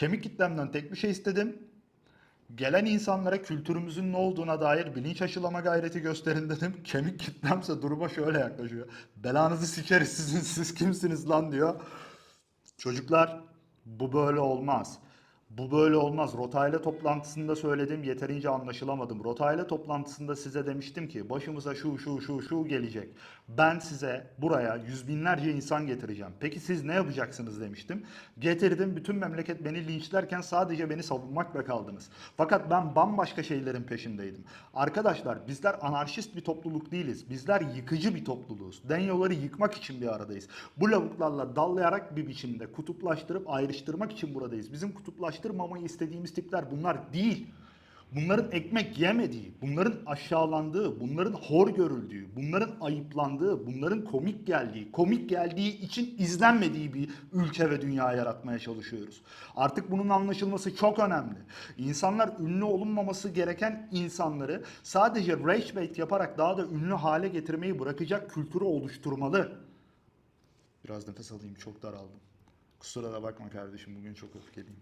Kemik kitlemden tek bir şey istedim. Gelen insanlara kültürümüzün ne olduğuna dair bilinç aşılama gayreti gösterin dedim. Kemik kitlemse duruma şöyle yaklaşıyor. Belanızı sikeriz sizin siz kimsiniz lan diyor. Çocuklar bu böyle olmaz. Bu böyle olmaz. Rotayla toplantısında söyledim yeterince anlaşılamadım. Rotayla toplantısında size demiştim ki başımıza şu şu şu şu gelecek. Ben size buraya yüz binlerce insan getireceğim. Peki siz ne yapacaksınız demiştim. Getirdim bütün memleket beni linçlerken sadece beni savunmakla kaldınız. Fakat ben bambaşka şeylerin peşindeydim. Arkadaşlar bizler anarşist bir topluluk değiliz. Bizler yıkıcı bir topluluğuz. Denyoları yıkmak için bir aradayız. Bu lavuklarla dallayarak bir biçimde kutuplaştırıp ayrıştırmak için buradayız. Bizim kutuplaştırmamayı istediğimiz tipler bunlar değil. Bunların ekmek yemediği, bunların aşağılandığı, bunların hor görüldüğü, bunların ayıplandığı, bunların komik geldiği, komik geldiği için izlenmediği bir ülke ve dünya yaratmaya çalışıyoruz. Artık bunun anlaşılması çok önemli. İnsanlar ünlü olunmaması gereken insanları sadece rage bait yaparak daha da ünlü hale getirmeyi bırakacak kültürü oluşturmalı. Biraz nefes alayım çok daraldım. Kusura da bakma kardeşim bugün çok öfkeliyim.